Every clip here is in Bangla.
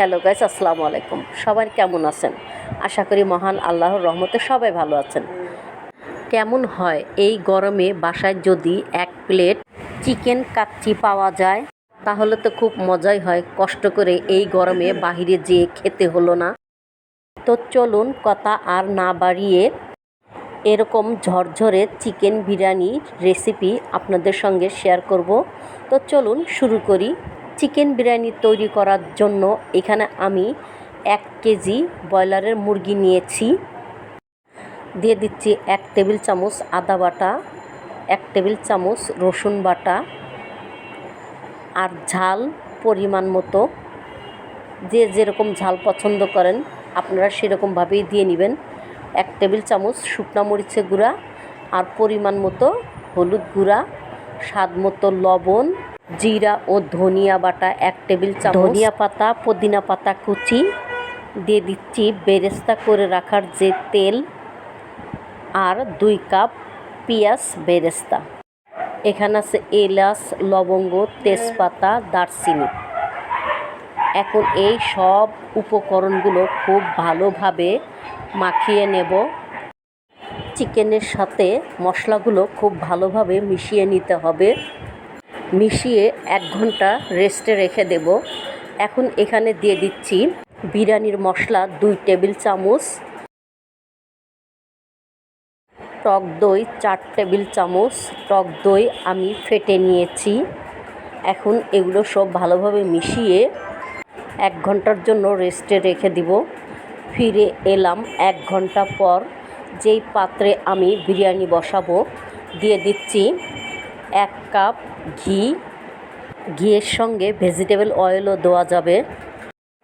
হ্যালো গাইস, আসসালামু আলাইকুম। সবাই কেমন আছেন? আশা করি মহান আল্লাহর রহমতে সবাই ভালো আছেন। কেমন হয় এই গরমে বাসায় যদি এক প্লেট চিকেন কাচ্চি পাওয়া যায়, তাহলে তো খুব মজাই হয়। কষ্ট করে এই গরমে বাহিরে যেয়ে খেতে হলো না। তো চলুন কথা আর না বাড়িয়ে এরকম ঝরঝরে চিকেন বিরিয়ানির রেসিপি আপনাদের সঙ্গে শেয়ার করব। তো চলুন শুরু করি। চিকেন বিরিয়ানি তৈরি করার জন্য এখানে আমি এক কেজি ব্রয়লারের মুরগি নিয়েছি। দিয়ে দিচ্ছি এক টেবিল চামচ আদা বাটা, এক টেবিল চামচ রসুন বাটা আর ঝাল পরিমাণ মতো। যে যেরকম ঝাল পছন্দ করেন আপনারা সেরকমভাবেই দিয়ে নেবেন। এক টেবিল চামচ শুকনা মরিচের গুঁড়া আর পরিমাণ মতো হলুদ গুঁড়া, স্বাদ মতো লবণ জিরা ও ধনিয়া বাটা, এক টেবিল চামচ। ধনিয়া পাতা, পুদিনা পাতা, কুচি দিয়ে দিচ্ছি। বেরেস্তা করে রাখার যে তেল আর দুই কাপ পেঁয়াজ বেরেস্তা। এখানে আছে এলাচ, লবঙ্গ, তেজপাতা, দারচিনি। এখন এই সব উপকরণগুলো খুব ভালোভাবে মাখিয়ে নেব। চিকেনের সাথে মশলাগুলো খুব ভালোভাবে মিশিয়ে নিতে হবে। মিশিয়ে এক ঘণ্টা রেস্টে রেখে দেব। এখন এখানে দিয়ে দিচ্ছি বিরিয়ানির মশলা, দুই টেবিল চামচ। টক দই, চার টেবিল চামচ। টক দই আমি ফেটে নিয়েছি। এখন এগুলো সব ভালোভাবে মিশিয়ে এক ঘণ্টার জন্য রেস্টে রেখে দিব। ফিরে এলাম এক ঘণ্টা পর। যেই পাত্রে আমি বিরিয়ানি বসাবো, দিয়ে দিচ্ছি এক কাপ ঘি। ঘিয়ের সঙ্গে ভেজিটেবল অয়েলও দেওয়া যাবে।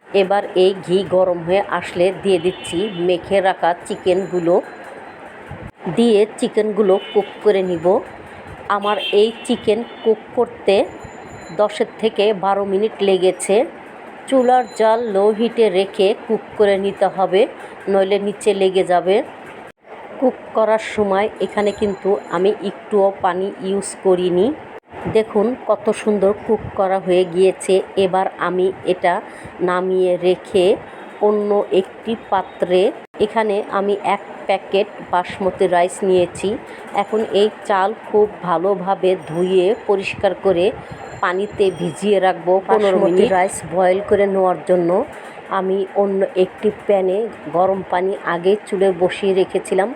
এবার এই ঘি গরম হয়ে আসলে দিয়ে দিচ্ছি মেখে রাখা চিকেনগুলো। দিয়ে চিকেনগুলো কুক করে নিব। আমার এই চিকেন কুক করতে দশের থেকে বারো মিনিট লেগেছে। চুলার জাল লো হিটে রেখে কুক করে নিতে হবে, নইলে নিচে লেগে যাবে। কুক করার সময় এখানে কিন্তু আমি একটুও পানি ইউজ করিনি। দেখুন কত সুন্দর কুক করা হয়ে গিয়েছে। এবার আমি এটা নামিয়ে রেখে অন্য একটি পাত্রে এখানে আমি এক প্যাকেট বাসমতি রাইস নিয়েছি। এখন এই চাল খুব ভালোভাবে ধুয়ে পরিষ্কার করে পানিতে ভিজিয়ে রাখব পনেরো মিনিট। রাইস বয়েল করে নেওয়ার জন্য। আমি অন্য একটি প্যানে গরম পানি আগে চুলে বসিয়ে রেখেছিলাম।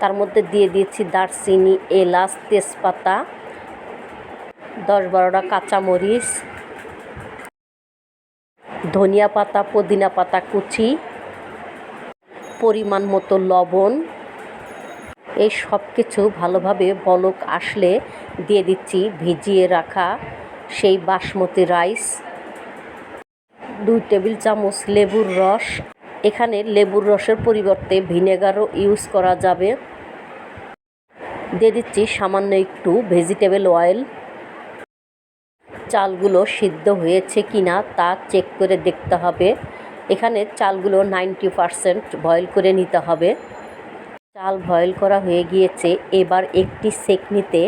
তার মধ্যে দিয়ে দিয়েছি দারচিনি, এলাচ, তেজপাতা, দশ বারোটা কাঁচামরিচ, ধনিয়া পাতা, পুদিনা পাতা কুচি, পরিমাণ মতো লবণ। এই সব কিছু ভালোভাবে বলক আসলে দিয়ে দিচ্ছি, ভিজিয়ে রাখা সেই বাসমতি রাইস। দুই টেবিল চামচ লেবুর রস। এখানে লেবুর রসের পরিবর্তে ভিনেগারও ইউজ করা যাবে। দিয়ে দিচ্ছি সামান্য একটু ভেজিটেবল অয়েল। চালগুলো সিদ্ধ হয়েছে কি না তা চেক করে দেখতে হবে। এখানে চালগুলো নাইনটি পারসেন্ট বয়েল করে নিতে হবে। চাল বয়েল করা হয়ে গিয়েছে। এবার একটি সেকনিতে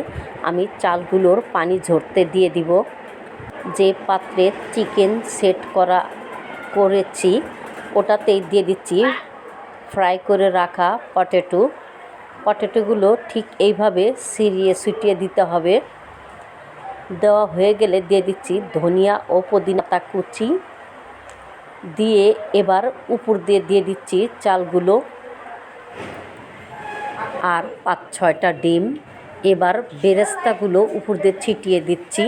আমি চালগুলোর পানি ঝরতে দিয়ে দিব। যে পাত্রে চিকেন সেট করা করেছি, ওটাতেই দিয়ে দিচ্ছি। ফ্রাই করে রাখা পটেটো পটেটোগুলো ঠিক এইভাবে সিরিয়ে ছিটিয়ে দিতে হবে। দেওয়া হয়ে গেলে দিয়ে দিচ্ছি ধনিয়া ও পুদিনা কুচি। দিয়ে এবার উপর দিয়ে দিয়ে দিচ্ছি চালগুলো। আর পাঁচ ছয়টা ডিম। এবার বেরেস্তাগুলো উপর দিয়ে ছিটিয়ে দিচ্ছি।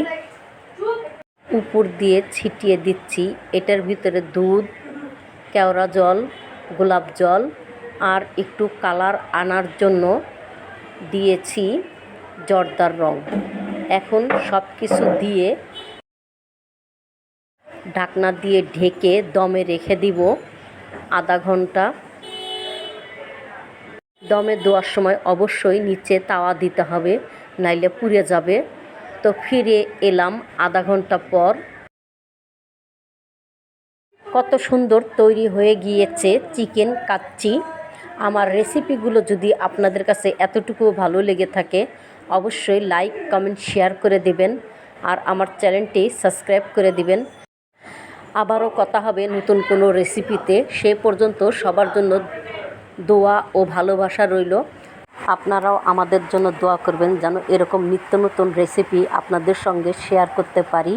উপর দিয়ে ছিটিয়ে দিচ্ছি। এটার ভিতরে দুধ, কেওড়া জল, গোলাপ জল আর একটু কালার আনার জন্য দিয়েছি জর্দার রং। এখন সব কিছু দিয়ে ঢাকনা দিয়ে ঢেকে দমে রেখে দিব আধা ঘণ্টা। দমে দেওয়ার সময় অবশ্যই নিচে তাওয়া দিতে হবে, নাইলে পুড়ে যাবে। তো ফিরে এলাম আধা ঘণ্টা পর। কত সুন্দর তৈরি হয়ে গিয়েছে চিকেন কাচ্চি। আমার রেসিপিগুলো যদি আপনাদের কাছে এতটুকু ভালো লেগে থাকে, অবশ্যই লাইক, কমেন্ট, শেয়ার করে দিবেন আর আমার চ্যানেলটি সাবস্ক্রাইব করে দিবেন। আবারও কথা হবে নতুন কোনো রেসিপিতে। সে পর্যন্ত সবার জন্য দোয়া ও ভালোবাসা রইল। আপনারাও আমাদের জন্য দোয়া করবেন যেন এরকম নিত্য নতুন রেসিপি আপনাদের সঙ্গে শেয়ার করতে পারি।